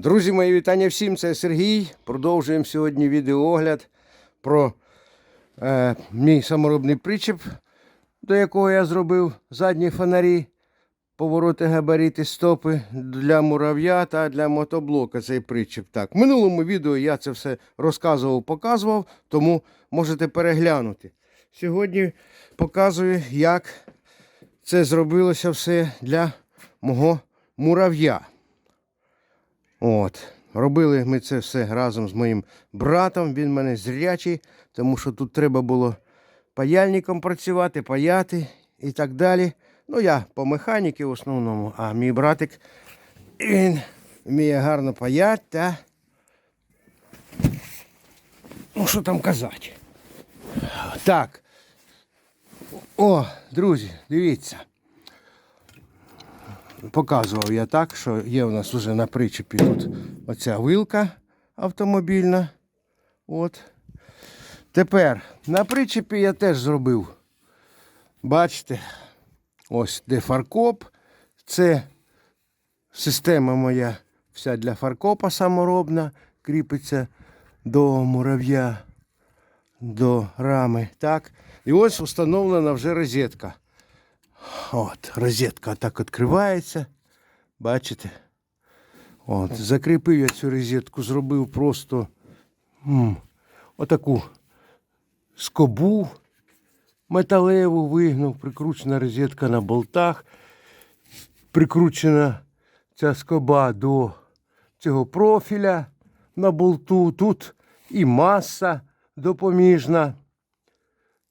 Друзі, мої вітання всім. Це Сергій. Продовжуємо сьогодні відеоогляд про е, мій саморобний причеп, до якого я зробив задні фонарі, повороти габарити, стопи для мурав'я та для мотоблока. Цей причеп. Так, в минулому відео я це все розказував, показував, тому можете переглянути. Сьогодні показую, як це зробилося все для мого мурав'я. От. Робили ми це все разом з моїм братом. Він мене зрячий, тому що тут треба було паяльником працювати, паяти і так далі. Ну, я по механіки в основному, а мій братик він вміє гарно паяти та. Ну, що там казати? Так. О, друзі, дивіться. Показував я так, що є у нас вже на причепі тут оця вилка автомобільна. От. Тепер на причепі я теж зробив. Бачите, ось де фаркоп. Це система моя вся для фаркопа саморобна, кріпиться до мурав'я, до рами. Так. І ось встановлена вже розетка. От, розетка так відкривається. Бачите? От, закріпив я цю розетку, зробив просто м, отаку скобу металеву вигнув, прикручена розетка на болтах. Прикручена ця скоба до цього профіля на болту. Тут і маса допоміжна.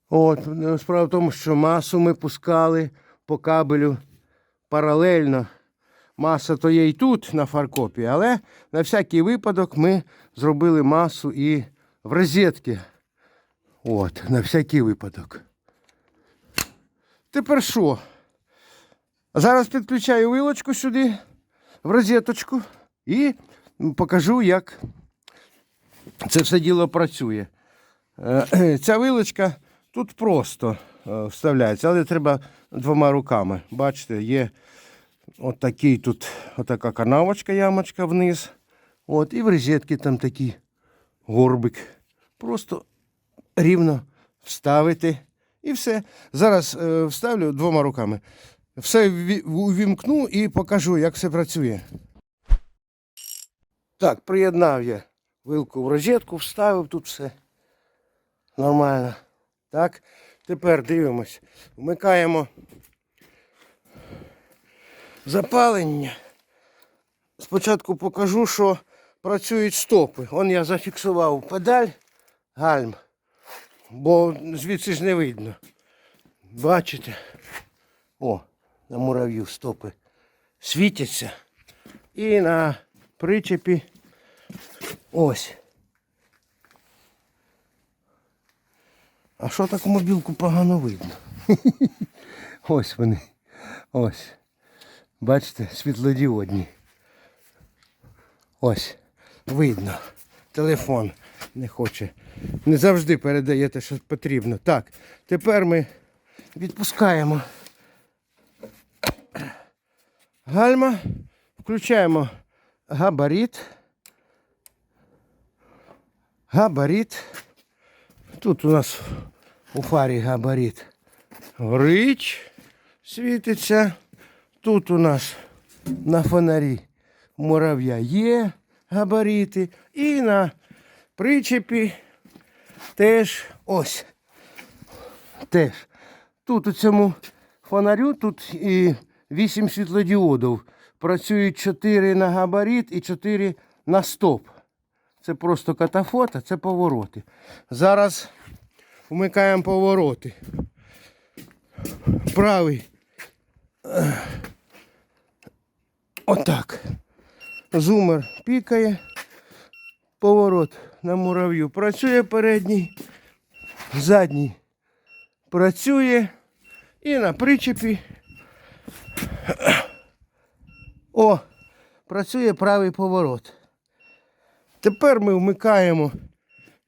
От, ну, справа в тому, що масу ми пускали по кабелю паралельно. Маса то є і тут на фаркопі, але на всякий випадок ми зробили масу і в розетки. От, на всякий випадок. Тепер що? Зараз підключаю вилочку сюди, в розеточку, і покажу, як це все діло працює. Е, Ця вилочка тут просто е, вставляється, але треба двома руками. Бачите, є отакий тут отака канавочка, ямочка вниз. От, і в розетки там такий горбик. Просто рівно вставити. І все. Зараз е, вставлю двома руками. Все увімкну і покажу, як все працює. Так, приєднав я вилку в розетку, вставив тут все. Нормально. Так, тепер дивимось. Вмикаємо запалення. Спочатку покажу, що працюють стопи. Он я зафіксував педаль гальм, бо звідси ж не видно. Бачите? О, на мурав'ю стопи світяться. І на причепі ось. А що так мобілку погано видно? Ось вони. Ось. Бачите, світлодіодні. Ось. Видно. Телефон не хоче. Не завжди передає те, що потрібно. Так, тепер ми відпускаємо гальма, включаємо габарит. Габарит. Тут у нас у фарі габарит горить, світиться. Тут у нас на фонарі мурав'я є габарити. І на причепі теж ось. Теж. Тут у цьому фонарю тут і 8 світлодіодів. Працюють 4 на габарит і 4 на стоп. Це просто катафота, це повороти. Зараз вмикаємо повороти. Правий. Отак. Зумер пікає. Поворот на мурав'ю. Працює передній, задній працює. І на причепі. О, працює правий поворот. Тепер ми вмикаємо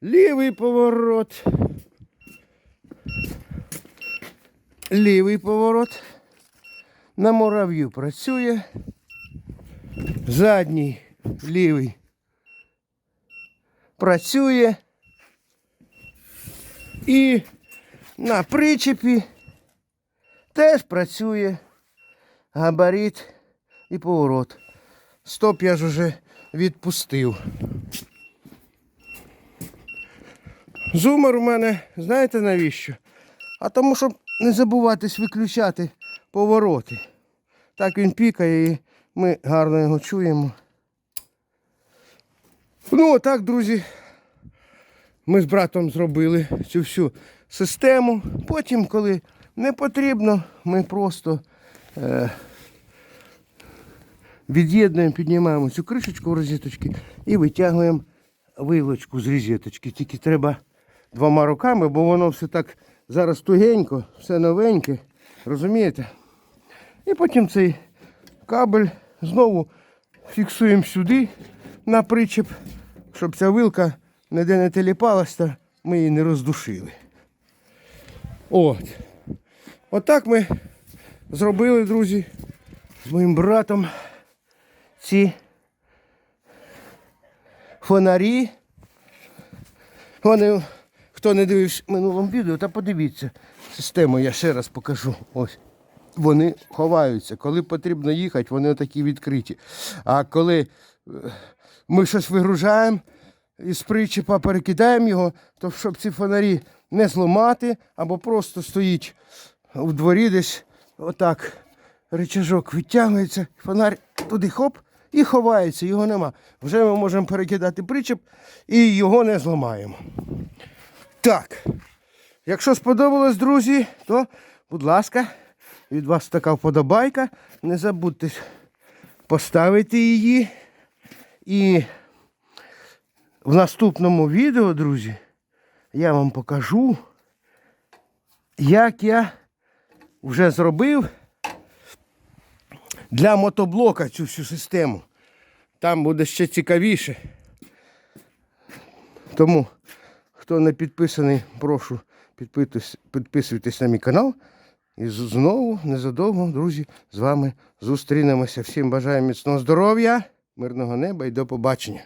лівий поворот. Лівий поворот. На мурав'ю працює. Задній лівий працює. І на причепі теж працює габарит і поворот. Стоп я ж уже відпустив. Зумер у мене, знаєте навіщо? А тому, щоб не забуватись виключати повороти. Так він пікає і ми гарно його чуємо. Ну, отак, друзі, ми з братом зробили цю всю систему. Потім, коли не потрібно, ми просто е, від'єднуємо, піднімаємо цю кришечку в розеточки і витягуємо вилочку з розеточки. Тільки треба двома руками, бо воно все так зараз тугенько, все новеньке. Розумієте? І потім цей кабель знову фіксуємо сюди на причеп, щоб ця вилка ніде не теліпалась, та ми її не роздушили. От. Отак ми зробили, друзі, з моїм братом ці фонарі. Вони, хто не дивився минулому відео, та подивіться. Систему я ще раз покажу. Ось. Вони ховаються. Коли потрібно їхати, вони отакі відкриті. А коли е, ми щось вигружаємо із причепа, перекидаємо його, то щоб ці фонарі не зламати, або просто стоїть у дворі десь отак. Рычажок відтягується, фонарь туди хоп і ховається, його нема. Вже ми можемо перекидати причеп і його не зламаємо. Так. Якщо сподобалось, друзі, то, будь ласка, від вас така вподобайка. Не забудьте поставити її. І в наступному відео, друзі, я вам покажу, як я вже зробив для мотоблока цю всю систему. Там буде ще цікавіше. Тому, хто не підписаний, прошу підписуйтесь, на мій канал. І знову незадовго, друзі, з вами зустрінемося. Всім бажаю міцного здоров'я, мирного неба і до побачення.